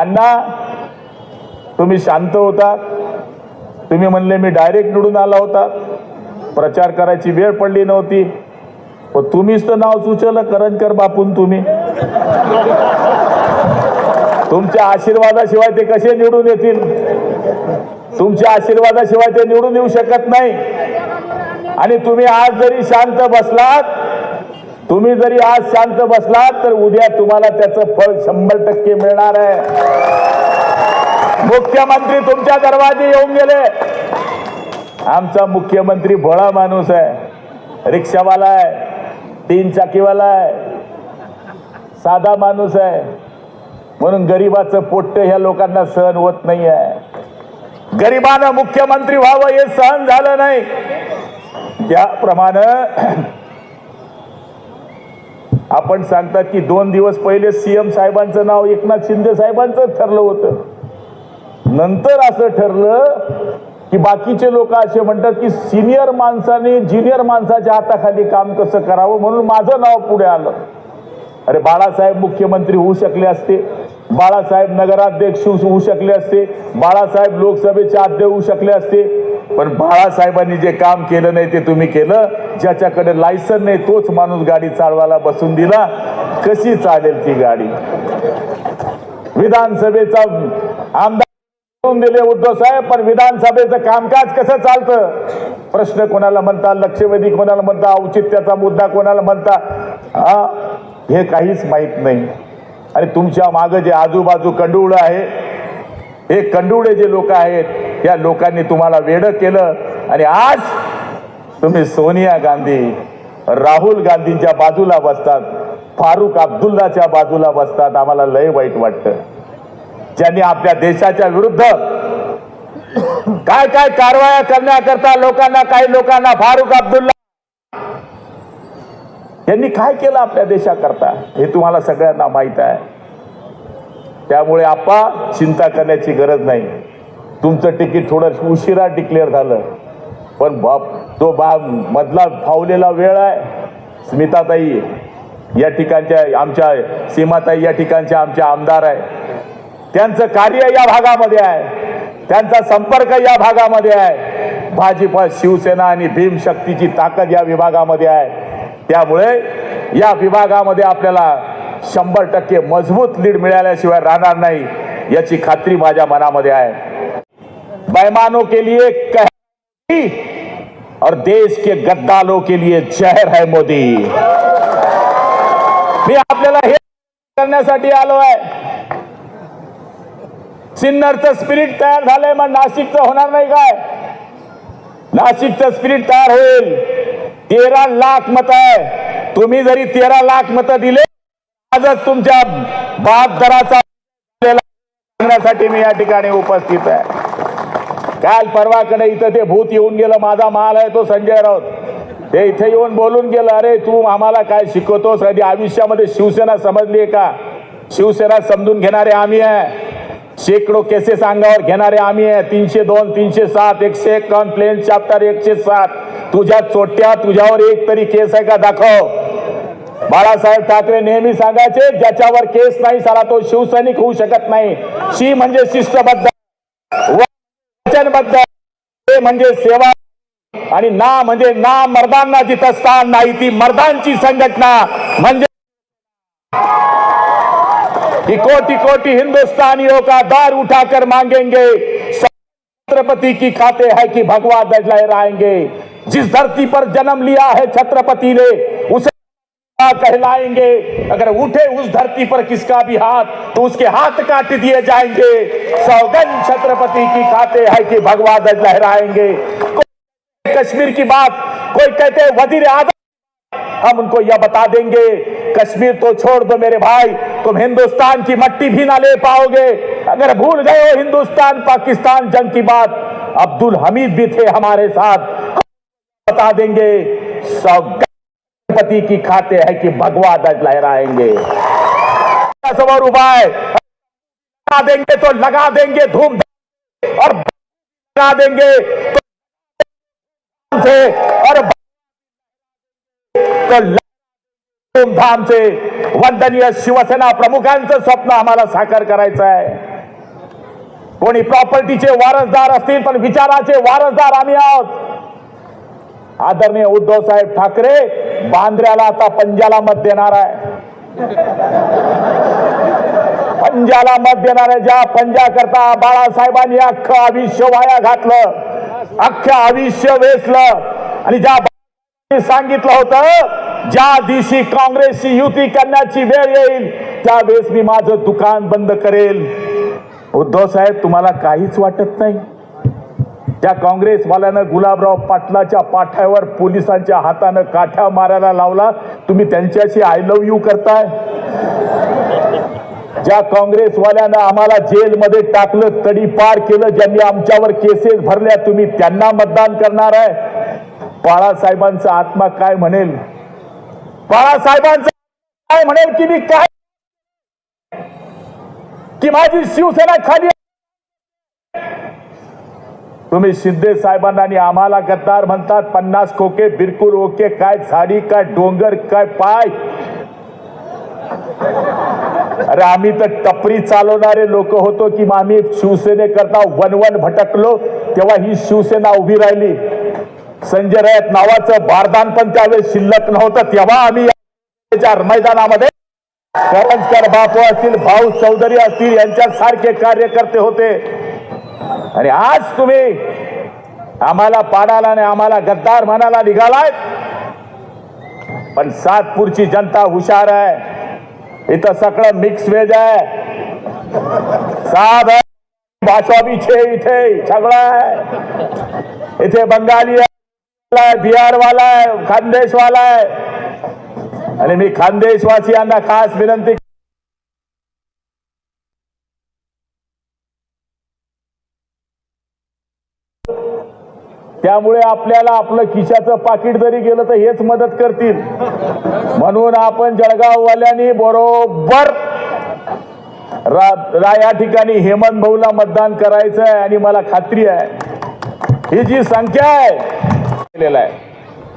अण्णा तुम्ही शांत होता. तुम्ही म्हणले मी डायरेक्ट निवडून आला होता. प्रचार करायची वेळ पडली नव्हती. पण तुम्हीच तर नाव सुचवलं करंजकर बापून तुम्ही. तुमच्या आशीर्वादाशिवाय ते कसे निवडून येतील? तुमच्या आशीर्वादाशिवाय ते निवडून येऊ शकत नाही. आणि तुम्ही आज जरी शांत बसलात तुम्ही जरी आज शांत बसलात तर उद्या तुम्हाला त्याचं फळ शंभर टक्के मिळणार आहे. मुख्यमंत्री तुमच्या दरवाजे येऊन गेले. आमचा मुख्यमंत्री भोळा माणूस आहे. रिक्षावाला आहे. तीन चाकीवाला आहे. साधा माणूस आहे. म्हणून गरिबाचं पोट्ट ह्या लोकांना सहन होत नाही आहे गरिबानं मुख्यमंत्री व्हावं हे सहन झालं नाही. त्याप्रमाणे आपण सांगतात की दोन दिवस पहिले सीएम साहेबांचं नाव एकनाथ शिंदे साहेबांचं ठरलं होतं. नंतर असं ठरलं की बाकीचे लोक असे म्हणतात की सिनियर माणसाने ज्युनियर माणसाच्या हाताखाली काम कसं करावं म्हणून माझं नाव पुढे आलं. अरे बाळासाहेब मुख्यमंत्री होऊ शकले असते. बाळासाहेब नगराध्यक्ष होऊ शकले असते. बाळासाहेब लोकसभेचे अध्यक्ष होऊ शकले असते. पण बाळासाहेबांनी जे काम केलं नाही ते तुम्ही केलं. ज्याच्याकडे लायसन नाही तोच माणूस गाडी चालवायला बसून दिला. कशी चालेल ती गाडी? विधानसभेचा आमदार दिले उद्धव साहेब पण विधानसभेचं कामकाज कसं चालतं? प्रश्न कोणाला म्हणता? लक्षवेधी कोणाला म्हणता? औचित्याचा मुद्दा कोणाला म्हणता? हा हे काहीच माहीत नाही. आणि तुमच्या मागं जे आजूबाजू कंडुळं आहे हे कंडुळे जे लोक आहेत या लोकांनी तुम्हाला वेडं केलं. आणि आज तुम्ही सोनिया गांधी राहुल गांधींच्या बाजूला बसतात. फारुख अब्दुल्लाच्या बाजूला बसतात. आम्हाला लय वाईट वाटतं. ज्यांनी आपल्या देशाच्या विरुद्ध काय काय कारवाया करण्याकरता लोकांना काही लोकांना फारुख अब्दुल्ला यांनी काय केलं आपल्या देशाकरता? हे तुम्हाला सगळ्यांना माहीत आहे. त्यामुळे आपा चिंता करण्याची गरज नाही. तुमचं तिकीट थोडं उशिरा डिक्लेअर झालं. पण बाप तो बा मधला फावलेला वेळ आहे. स्मिताताई या ठिकाणच्या आमच्या सीमाताई या ठिकाणच्या आमच्या आमदार आहे. त्यांचं कार्य या भागामध्ये आहे. त्यांचा संपर्क या भागामध्ये आहे. भाजपा शिवसेना आणि भीमशक्तीची ताकद या विभागामध्ये आहे. त्यामुळे या विभागामध्ये आपल्याला शंभर टक्के मजबूत लीड मिळाल्याशिवाय राहणार नाही याची खात्री माझ्या मनामध्ये आहे. बैमानों के लिए कह और देश के गद्दालों के लिए जहर है मोदी। मी आपल्याला हे करण्यासाठी आलो आहे। सिन्नरचं स्पिरिट तयार झालंय मग नाशिकचं होणार नाही काय? नाशिकचं स्पिरिट तयार होईल। तेरा लाख मत आहे। तुम्ही जरी तेरा लाख मत दिले आजच तुमच्या बाप दराचा सांगण्यासाठी मी या ठिकाणी उपस्थित आहे। काल परवाकडे इथं ते भूत येऊन गेलं माझा माल आहे तो संजय राऊत. ते इथे येऊन बोलून गेलं अरे तू आम्हाला काय शिकवतोस? कधी आयुष्यामध्ये शिवसेना समजली आहे का? शिवसेना समजून घेणारे आम्ही आहे. शेकडो केसेस अंगावर घेणारे आम्ही आहे. तीनशे दोन तीनशे सात एकशे एकावन्न प्लेन चॅप्टर एकशे सात. तुझ्या चोट्या तुझ्यावर एक तरी केस आहे का? दाखव. बाळासाहेब ठाकरे नेहमी सांगायचे ज्याच्यावर केस नाही साला तो शिवसैनिक होऊ शकत नाही. शी म्हणजे शिस्तबद्ध. वचनबद्ध म्हणजे सेवा आणि ना म्हणजे ना मर्दांना जिथं स्थान नाही ती मर्दांची संघटना म्हणजे कि कोटी कोटि हिंदुस्तानियों का दार उठाकर मांगेंगे. छत्रपति की खाते है कि भगवा ध्वज लहराएंगे जिस धरती पर जन्म लिया है छत्रपति ने उसे कहलाएँगे। अगर उठे उस धरती पर किसका भी हाथ तो उसके हाथ काट दिए जाएँगे। सौगन छत्रपति की खाते है कि भगवा ध्वज लहराएँगे। कश्मीर की बात, कोई कहते वज़ीर आज़म, हम उनको यह बता देंगे, कश्मीर तो छोड़ दो मेरे भाई, तुम हिंदुस्तान की मट्टी भी ना ले पाओगे। अगर भूल गए हो हिंदुस्तान, पाकिस्तान जंग की बात, अब्दुल हमीद भी थे हमारे साथ। बता देंगे सौगति की खाते है कि भगवा दज लहराएंगे। समोर उभा है लगा देंगे तो लगा देंगे धूम और लगा देंगे तो से। और तो धूमधाम से। वंदनीय शिवसेना प्रमुखांचं स्वप्न आम्हाला साकार करायचं आहे। कोणी प्रॉपर्टीचे वारसदार असतील पण विचाराचे वारसदार आम्ही आहोत। आदरणीय उद्धव साहेब ठाकरे बांद्र्याला आता पंजाला मत देणार आहे. पंजाला मत देणार आहे. ज्या पंजा करता बाळासाहेबांनी अख्खं आयुष्य वाया घातलं अख्खं आयुष्य वेचलं आणि ज्या सांगितलं होतं ज्या दिवशी काँग्रेसची युती करण्याची वेळ येईल त्यावेळेस मी माझं दुकान बंद करेल. उद्धव साहेब तुम्हाला काहीच वाटत नाही? त्या काँग्रेसवाल्यानं गुलाबराव पाटलाच्या पाठ्यावर पोलिसांच्या हातानं काठ्या मारायला लावला. तुम्ही त्यांच्याशी आय लव्ह यू करताय. ज्या काँग्रेसवाल्यानं आम्हाला जेलमध्ये टाकलं तडी पार केलं ज्यांनी आमच्यावर केसेस भरल्या तुम्ही त्यांना मतदान करणार आहे. बाळासाहेबांचा आत्मा काय म्हणेल? बाळासाहेबांचा काय म्हणेल की मी काय? की माझी शिवसेना खाली तुम्ही शिंदे साहेबांना आणि आम्हाला गद्दार म्हणतात पन्नास खोके बिरकुल ओके काय झाडी काय डोंगर काय पाय? अरे आम्ही तर टपरी चालवणारे लोक होतो की मग आम्ही शिवसेनेकरता वन भटकलो तेव्हा ही शिवसेना उभी राहिली. संजय रायत नावाचं बारदान पण त्यावेळेस शिल्लक नव्हतं तेव्हा आम्ही मैदानामध्ये करंजकर बापू असतील भाऊ चौधरी असतील यांच्यासारखे कार्यकर्ते होते. आणि आज तुम्ही आम्हाला पाडाला आणि आम्हाला गद्दार म्हणायला निघालाय. पण सातपूरची जनता हुशार आहे. इथं सगळं मिक्स वेज आहे. साध आहे भाषा बी छे इथे सगळं आहे. इथे बंगाली आहे बिहारवाला आहे खानदेशवाला आहे. आणि मी खानदेशवासियांना खास विनंती त्यामुळे आपल्याला आपलं खिशाचं पाकिट जरी गेलं तर हेच मदत करतील. म्हणून आपण जळगाववाल्यांनी बरोबर रा, रा या ठिकाणी हेमंत भाऊला मतदान करायचं आहे आणि मला खात्री आहे. ही जी संख्या आहे केलेला आहे.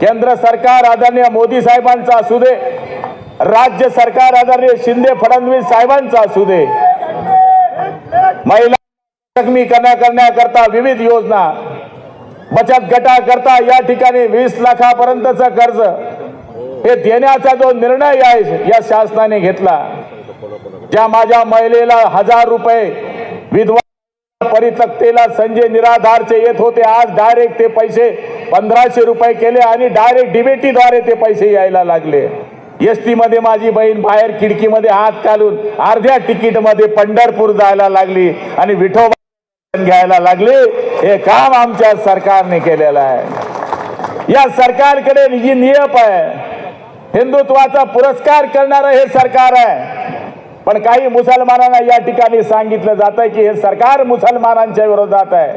केंद्र सरकार आदरणीय मोदी साहेबांचा असू दे राज्य सरकार आदरणीय शिंदे फडणवीस साहेबांचा असू दे. महिला जखमी करण्या करण्याकरता विविध योजना बचत गटाकरता या ठिकाणी वीस लाखापर्यंतचं कर्ज हे देण्याचा जो निर्णय आहे या शासनाने घेतला ज्या माझ्या महिलेला हजार रुपये विधवा परितक्तेला संजय निराधारचे येत होते. आज डायरेक्ट ते पैसे पंधराशे रुपये केले आणि डायरेक्ट डिबेटीद्वारे ते पैसे यायला लागले. एसमध्ये माझी बहीण बाहेर खिडकीमध्ये हात घालून अर्ध्या तिकीटमध्ये पंढरपूर जायला लागली आणि विठोबा घ्यायला लागले हे काम आमच्या सरकारने केलेलं आहे. या सरकारकडे जी नियप आहे. हिंदुत्वाचा पुरस्कार करणारं हे सरकार आहे. पण काही मुसलमानांना या ठिकाणी सांगितलं जात आहे की हे सरकार मुसलमानांच्या विरोधात आहे.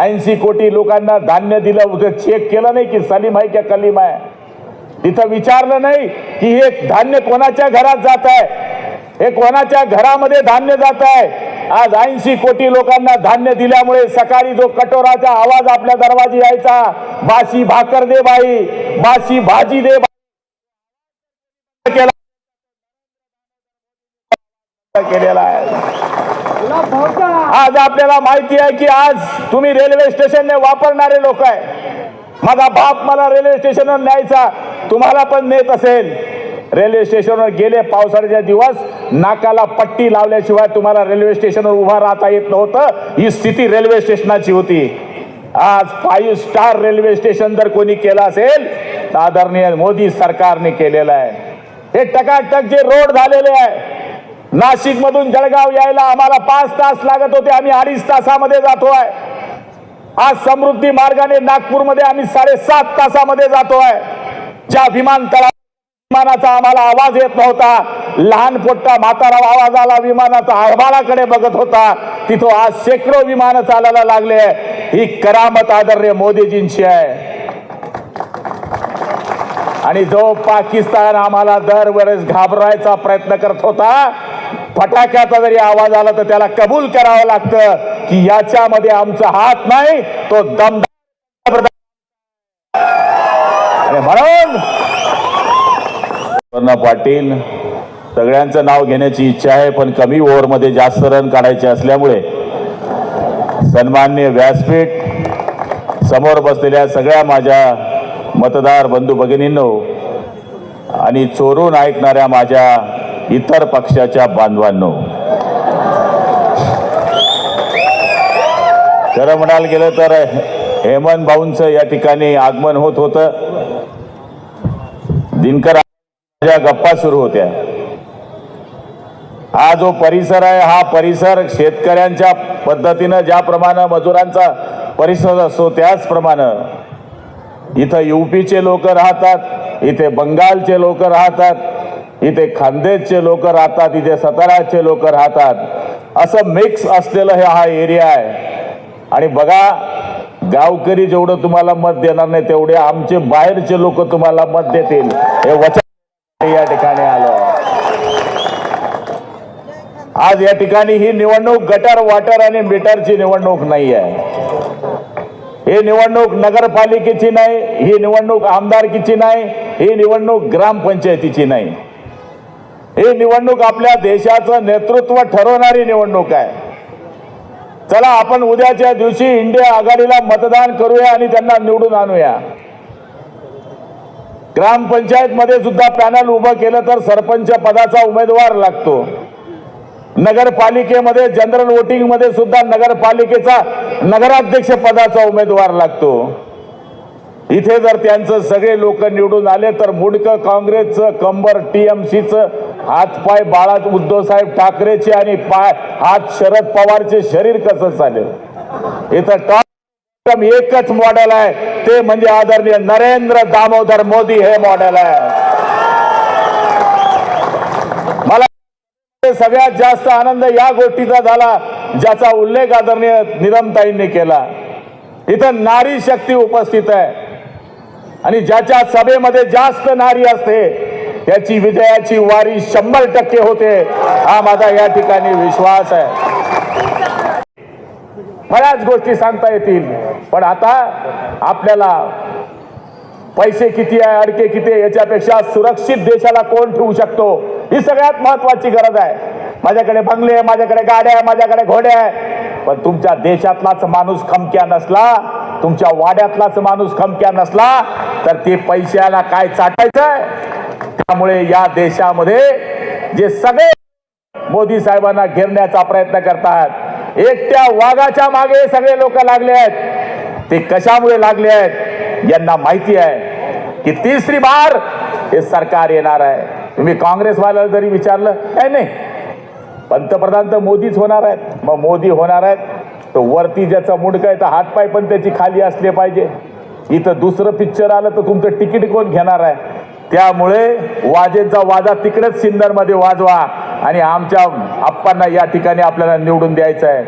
ऐंशी कोटी लोकांना धान्य दिलं उद्या चेक केलं नाही की सलीम आहे की कलीम आहे. तिथं विचारलं नाही की हे धान्य कोणाच्या घरात जात आहे हे कोणाच्या घरामध्ये धान्य जात आहे आज ऐंशी कोटी लोकांना धान्य दिल्यामुळे सकाळी जो कटोराचा आवाज आपल्या दरवाजी यायचा बाशी भाकर दे बाई बाशी भाजी दे केलेला आहे. आज आपल्याला माहिती आहे की आज तुम्ही रेल्वे स्टेशनने वापरणारे लोक आहे. माझा बाप मला रेल्वे स्टेशनवर न्यायचा तुम्हाला पण नेत असेल. रेल्वे स्टेशनवर गेले पावसाळ्याच्या दिवस नाकाला पट्टी लावल्याशिवाय तुम्हाला रेल्वे स्टेशनवर उभा राहता येत नव्हतं. ही स्थिती रेल्वे स्टेशनाची होती. आज फाईव्ह स्टार रेल्वे स्टेशन जर कोणी केलं असेल तर आदरणीय मोदी सरकारने केलेलं आहे. हे टकाटक जे रोड झालेले आहे नाशिक मधून जळगाव यायला आम्हाला पाच तास लागत होते आम्ही अडीच तासामध्ये जातो आहे. आज समृद्धी मार्गाने नागपूरमध्ये आम्ही साडेसात तासामध्ये जातो आहे. ज्या विमानतळा विमानाचा आम्हाला आवाज येत नव्हता. लहान पोट्टा म्हातारा आवाज आला विमानाचा आभाळाकडे बघत होता. तिथं आज शेकडो विमान चालायला लागले. ही करामत आदर्य मोदीजींची आहे. आणि जो पाकिस्तान आम्हाला दरवेळेस घाबरायचा प्रयत्न करत होता फटाक्याचा जरी आवाज आला तर त्याला कबूल करावं लागतं की याच्यामध्ये आमचा हात नाही तो दमदार. म्हणून पाटील सगळ्यांचं नाव घेण्याची इच्छा आहे पण कमी ओव्हरमध्ये जास्त रन काढायचे असल्यामुळे सन्मान्य व्यासपीठ समोर बसलेल्या सगळ्या माझ्या मतदार बंधू भगिनींनो आणि चोरून ऐकणाऱ्या माझ्या इतर पक्षाच्या बांधवांनो. खरं म्हणायला गेलं तर हेमंत भाऊंचं या ठिकाणी आगमन होत होतं. दिनकर ज्या गप्पा सुरू होत्या. हा जो परिसर आहे हा परिसर शेतकऱ्यांच्या पद्धतीनं ज्याप्रमाणे मजुरांचा परिसर असतो त्याचप्रमाणे इथं युपीचे लोक राहतात इथे बंगालचे लोक राहतात इथे खानदेशचे लोक राहतात इथे साताराचे लोक राहतात. असं मिक्स असलेलं हे हा एरिया आहे. आणि बघा गावकरी जेवढं तुम्हाला मत देणार नाही तेवढे आमचे बाहेरचे लोक तुम्हाला मत देतील. हे वचन या ठिकाणी आलो. आज या ठिकाणी ही निवडणूक गटर वाटर आणि मीटरची निवडणूक नाही आहे ही निवडणूक नगरपालिकेची नाही ही निवडणूक आमदारकीची नाही ही निवडणूक ग्रामपंचायतीची नाही. ही निवडणूक आपल्या देशाचं नेतृत्व ठरवणारी निवडणूक आहे. चला आपण उद्याच्या दिवशी इंडिया आघाडीला मतदान करूया आणि त्यांना निवडून आणूया. ग्रामपंचायतमध्ये सुद्धा पॅनल उभं केलं तर सरपंच पदाचा उमेदवार लागतो. नगरपालिकेमध्ये जनरल वोटिंगमध्ये सुद्धा नगरपालिकेचा नगराध्यक्ष पदाचा उमेदवार लागतो. इथे जर त्यांचं सगळे लोक निवडून आले तर मुडकं काँग्रेसचं कंबर टीएमसीचं हातपाय बाळात उद्धवसाहेब ठाकरेचे आणि पाय हात शरद पवारचे शरीर कसं चालेल? इथं टॉप एकच मॉडेल आहे. ते म्हणजे आदरणीय नरेंद्र दामोदर मोदी हे मॉडेल आहे. मला सगळ्यात जास्त आनंद या गोष्टीचा झाला ज्याचा उल्लेख आदरणीय निरमताईंनी केला. इथं नारी शक्ती उपस्थित आहे. आणि ज्याच्या सभेमध्ये जास्त नारी असते त्याची विजयाची वारी शंभर टक्के होते हा माझा या ठिकाणी विश्वास आहे. बऱ्याच गोष्टी सांगता येतील. पण आता आपल्याला पैसे किती आहे अडके किती आहे याच्यापेक्षा सुरक्षित देशाला कोण ठेवू शकतो ही सगळ्यात महत्वाची गरज आहे. माझ्याकडे बंगले आहे माझ्याकडे गाड्या आहे माझ्याकडे घोड्या आहे. पण तुमच्या देशातलाच माणूस खमक्या नसला तुमच्या वाड्यातलाच माणूस खमक्या नसला तर ते पैशाला काय चाटायचं? आहे त्यामुळे या देशामध्ये जे सगळे मोदी साहेबांना घेरण्याचा प्रयत्न करतात एकट्या वाघाच्या मागे सगळे लोक लागले आहेत. ते कशामुळे लागले आहेत यांना माहिती आहे की तिसरी बार हे सरकार येणार आहे. तुम्ही काँग्रेसवाल्याला जरी विचारलं काय नाही पंतप्रधान तर मोदीच होणार आहेत. मग मोदी होणार आहेत तर वरती ज्याचा मुंडका आहे तर हातपाय पण त्याची खाली असले पाहिजे. इथं दुसरं पिक्चर आलं तर तुमचं तिकीट कोण घेणार आहे? त्यामुळे वाजेंचा वाजा तिकडेच सिन्नरमध्ये वाजवा. आणि आमच्या आप्पांना या ठिकाणी आपल्याला निवडून द्यायचं आहे.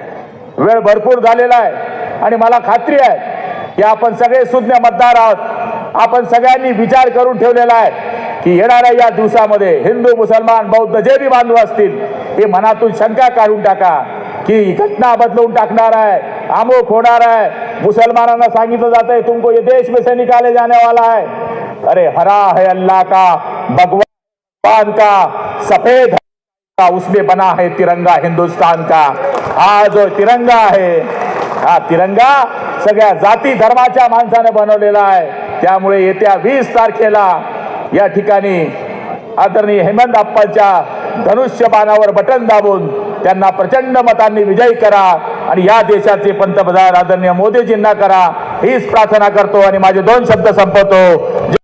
वेळ भरपूर झालेला आहे आणि मला खात्री आहे की आपण सगळे सुज्ञ मतदार आहोत. आपण सगळ्यांनी विचार करून ठेवलेला आहे की येणाऱ्या या दिवसामध्ये हिंदू मुसलमान बौद्ध जे बी बांधव असतील हे मनातून शंका काढून टाका की घटना बदलवून टाकणार आहे आमोख होणार आहे. मुसलमानांना सांगितलं जात आहे तुमको ये देश में से निकाले जाने वाला है अरे हरा है अल्लाह का भगवान का सफेद उसमें बना है तिरंगा हिंदुस्तान का। हा जो तिरंगा आहे हा तिरंगा सगळ्या जाती धर्माच्या माणसाने बनवलेला आहे. त्यामुळे येत्या वीस तारखेला या ठिकाणी आदरणीय हेमंत आप्पांच्या धनुष्यबाणावर बटन दाबून त्यांना प्रचंड मतांनी विजयी करा आणि या देशाचे पंतप्रधान आदरणीय मोदीजींना करा. हीच प्रार्थना करतो आणि माझे दोन शब्द संपवतो.